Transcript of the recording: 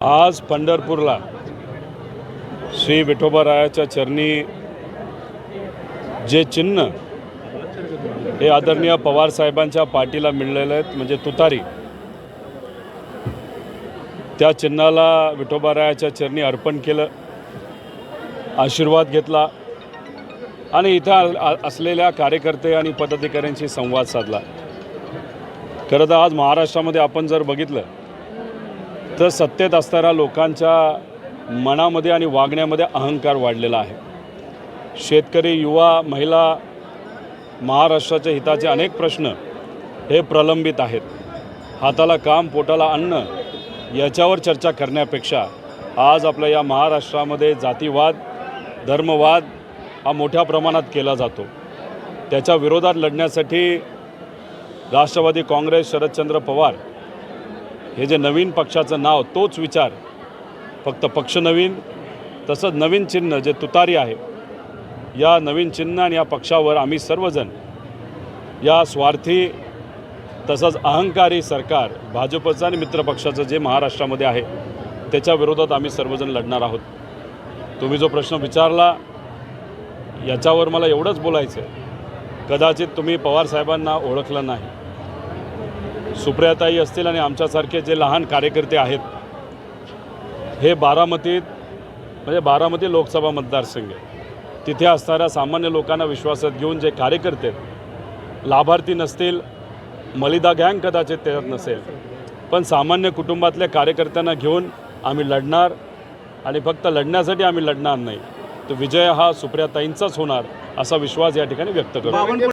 आज पंढरपूरला श्री विठोबारायाच्या चरणी जे चिन्ह हे आदरणीय पवार साहेबांच्या पाठीला मिळलेले आहेत म्हणजे तुतारी. त्या चिन्हाला विठोबारायाच्या चरणी अर्पण केलं आशीर्वाद घेतला आणि इथं असलेल्या कार्यकर्ते आणि पदाधिकाऱ्यांशी संवाद साधला. खरं तर आज महाराष्ट्रामध्ये आपण जर बघितलं तर सत्तेत असणाऱ्या लोकांच्या मनामध्ये आणि वागण्यामध्ये अहंकार वाढलेला आहे. शेतकरी युवा महिला महाराष्ट्राच्या हिताचे अनेक प्रश्न हे प्रलंबित आहेत. हाताला काम पोटाला अन्न याच्यावर चर्चा करण्यापेक्षा आज आपल्या या महाराष्ट्रामध्ये जातीवाद धर्मवाद हा मोठ्या प्रमाणात केला जातो. त्याच्या विरोधात लढण्यासाठी राष्ट्रवादी काँग्रेस शरदचंद्र पवार हे जे नवीन पक्षाचं नाव तोच विचार. फक्त पक्ष नवीन तसंच नवीन चिन्ह जे तुतारी आहे या नवीन चिन्ह आणि या पक्षावर आम्ही सर्वजण या स्वार्थी तसंच अहंकारी सरकार भाजपचं आणि मित्रपक्षाचं जे महाराष्ट्रामध्ये आहे त्याच्या विरोधात आम्ही सर्वजण लढणार आहोत. तुम्ही जो प्रश्न विचारला याच्यावर मला एवढंच बोलायचं आहे कदाचित तुम्ही पवारसाहेबांना ओळखलं नाही. सुप्रियाताई असतील आणि आमच्यासारखे जे लहान कार्यकर्ते आहेत हे बारामतीत म्हणजे बारामती लोकसभा मतदारसंघ आहे. तिथे असणाऱ्या सामान्य लोकांना विश्वासात घेऊन जे कार्यकर्ते लाभार्थी नसतील मलिदा गँग कदाचित त्याच्यात नसेल पण सामान्य कुटुंबातल्या कार्यकर्त्यांना घेऊन आम्ही लढणार आणि फक्त लढण्यासाठी आम्ही लढणार नाही. तर विजय हा सुप्रियाताईंचाच होणार असा विश्वास या ठिकाणी व्यक्त करतो